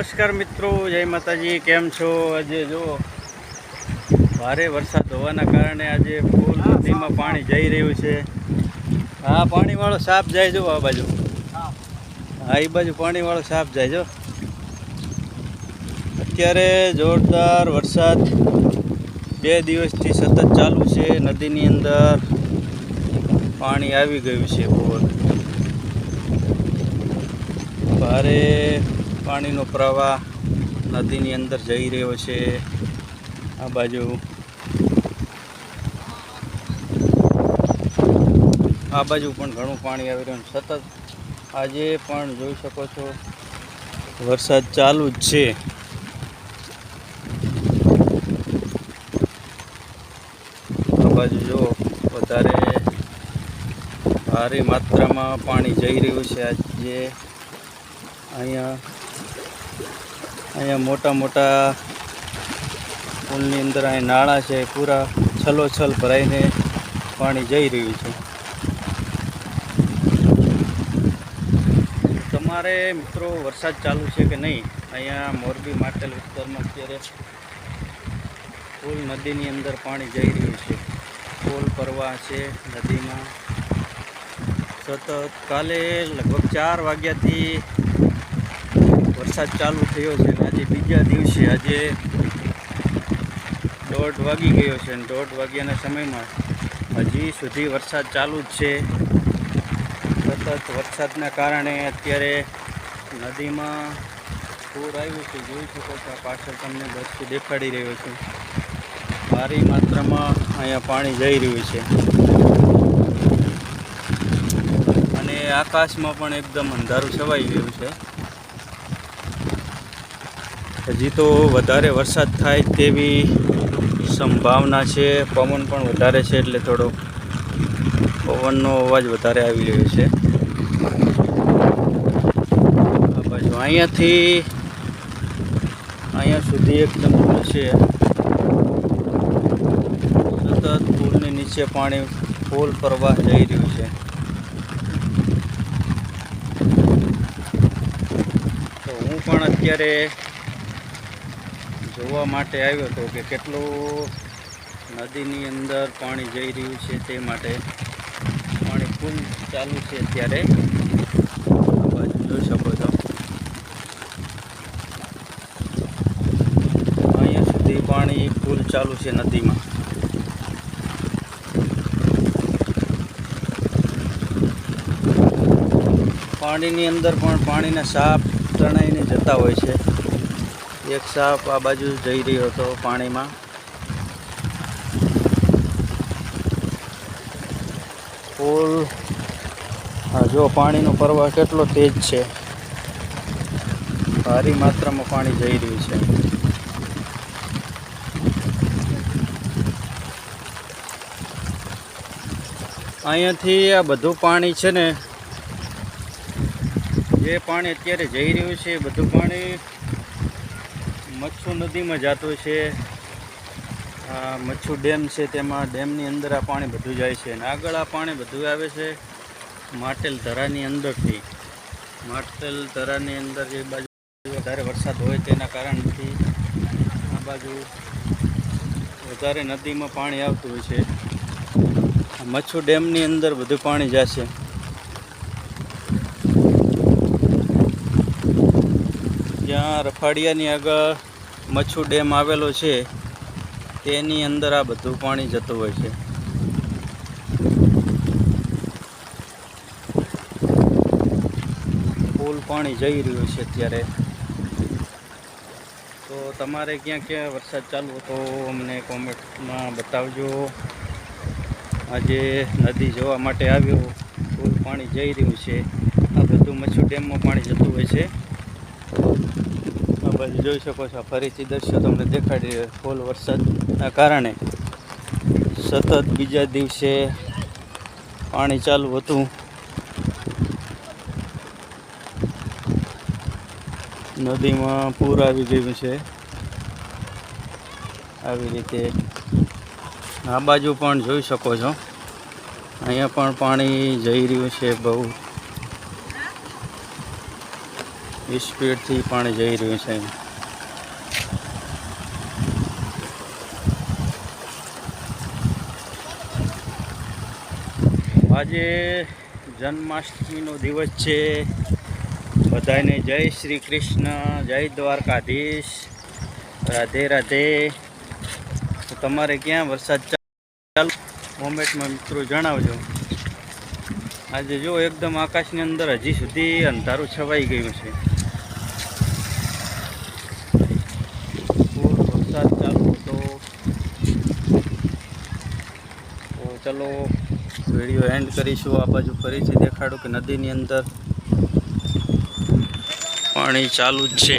નમસ્કાર મિત્રો જય માતાજી કેમ છો? આજે જો ભારે વરસાદ હોવાના કારણે આજે ફૂલ નદીમાં પાણી જઈ રહ્યું છે. હા પાણીવાળો સાપ જાય જો આ બાજુ. હા એ બાજુ પાણીવાળો સાપ જાય જો. અત્યારે જોરદાર વરસાદ બે દિવસથી સતત ચાલુ છે. નદીની અંદર પાણી આવી ગયું છે ફૂલ ભારે પાણીનો પ્રવાહ નદીની અંદર જઈ રહ્યો છે. આ બાજુ આ બાજુ પણ ઘણું પાણી આવી રહ્યું સતત આજે પણ જોઈ શકો છો, વરસાદ ચાલુ જ છે. આ બાજુ જો વધારે ભારે માત્રામાં પાણી જઈ રહ્યું છે. આજે અહીંયા અહીંયા મોટા મોટા પુલની અંદર અહીં નાળા છે, પૂરા છલોછલ ભરાઈને પાણી જઈ રહ્યું છે. તમારે મિત્રો વરસાદ ચાલુ છે કે નહીં? અહીંયા મોરબી માટેલ વિસ્તારમાં અત્યારે પુલ નદીની અંદર પાણી જઈ રહ્યું છે. પુલ પરવા છે નદીમાં. સતત કાલે લગભગ ચાર વાગ્યાથી વરસાદ ચાલુ થયો છે અને આજે બીજા દિવસે આજે દોઢ વાગી ગયો છે અને દોઢ વાગ્યાના સમયમાં હજી સુધી વરસાદ ચાલુ જ છે. સતત વરસાદના કારણે અત્યારે નદીમાં પૂર આવ્યું છે. જોઈ શકો છો પાછળ તમને બસથી દેખાડી રહ્યો છું. ભારી માત્રામાં અહીંયા પાણી જઈ રહ્યું છે. અને આકાશમાં પણ એકદમ અંધારું છવાઈ ગયું છે. હજી તો વધારે વરસાદ થાય તેવી સંભાવના છે. પવન પણ વધારે છે એટલે થોડો પવનનો અવાજ વધારે આવી રહ્યો છે. આ બાજુ અહીંયાથી અહીંયા સુધી એકદમ પુલ છે. સતત પુલની નીચે પાણી ફૂલ પ્રવાહ જઈ રહ્યું છે. તો હું પણ અત્યારે જોવા માટે આવ્યો હતો કે કેટલું નદીની અંદર પાણી જઈ રહ્યું છે તે માટે પાણી ફૂલ ચાલુ છે અત્યારે. બાજુ જોઈ શકો છો. અહીંયા સુધી પાણી ફૂલ ચાલુ છે નદીમાં. પાણીની અંદર પણ પાણીના સાપ તણાઈને જતા હોય છે. એક સાપ આ બાજુ જઈ રહ્યો હતો પાણીમાં. પુલ જો પાણીનો પ્રવાહ કેટલો તેજ છે. ભારી માત્રામાં પાણી જઈ રહ્યું છે. અહીંયાથી આ બધું પાણી છે ને, જે પાણી અત્યારે જઈ રહ્યું છે એ બધું પાણી મચ્છુ નદીમાં જતું છે. આ મચ્છુ ડેમ છે, તેમાં ડેમની અંદર આ પાણી બધું જાય છે અને આગળ આ પાણી બધું આવે છે માટેલ ધરાની અંદરથી. માટેલ ધરાની અંદર જે બાજુ વધારે વરસાદ હોય તેના કારણથી આ બાજુ વધારે નદીમાં પાણી આવતું હોય છે. મચ્છુ ડેમની અંદર બધું પાણી જશે. જ્યાં રફાડિયાની આગળ મચ્છુ ડેમ આવેલો છે, તેની અંદર આ બધું પાણી જતું હોય છે. ફૂલ પાણી જઈ રહ્યું છે અત્યારે. તો તમારે ક્યાં ક્યાં વરસાદ ચાલુ હતો અમને કોમેન્ટમાં બતાવજો. આજે નદી જોવા માટે આવ્યો, ફૂલ પાણી જઈ રહ્યું છે. આ બધું મચ્છુ ડેમમાં પાણી જતું હોય છે. બાજુ જોઈ શકો છો. ફરીથી દ્રશ્યો તમને દેખાડી રહ્યો ફૂલ વરસાદના કારણે સતત બીજા દિવસે પાણી ચાલુ હતું. નદીમાં પૂર આવી ગયું છે. આવી રીતે આ બાજુ પણ જોઈ શકો છો. અહીંયા પણ પાણી જઈ રહ્યું છે બહુ. સ્પીડથી પાણી જઈ રહ્યું છે. આજે જન્માષ્ટમીનો દિવસ છે. બધાને જય શ્રી કૃષ્ણ, જય દ્વારકાધીશ. રાધે રાધે. તો તમારે ક્યાં વરસાદ ચાલુ મોમેન્ટમાં મિત્રો જણાવજો. આજે જો એકદમ આકાશની અંદર હજી સુધી અંધારું છવાઈ ગયું છે ફૂલ વરસાદ ચાલુ હતો તો ચલો વીડિયો એન્ડ કરીશું. આ બાજુ ફરીથી દેખાડું કે નદીની અંદર પાણી ચાલુ જ છે.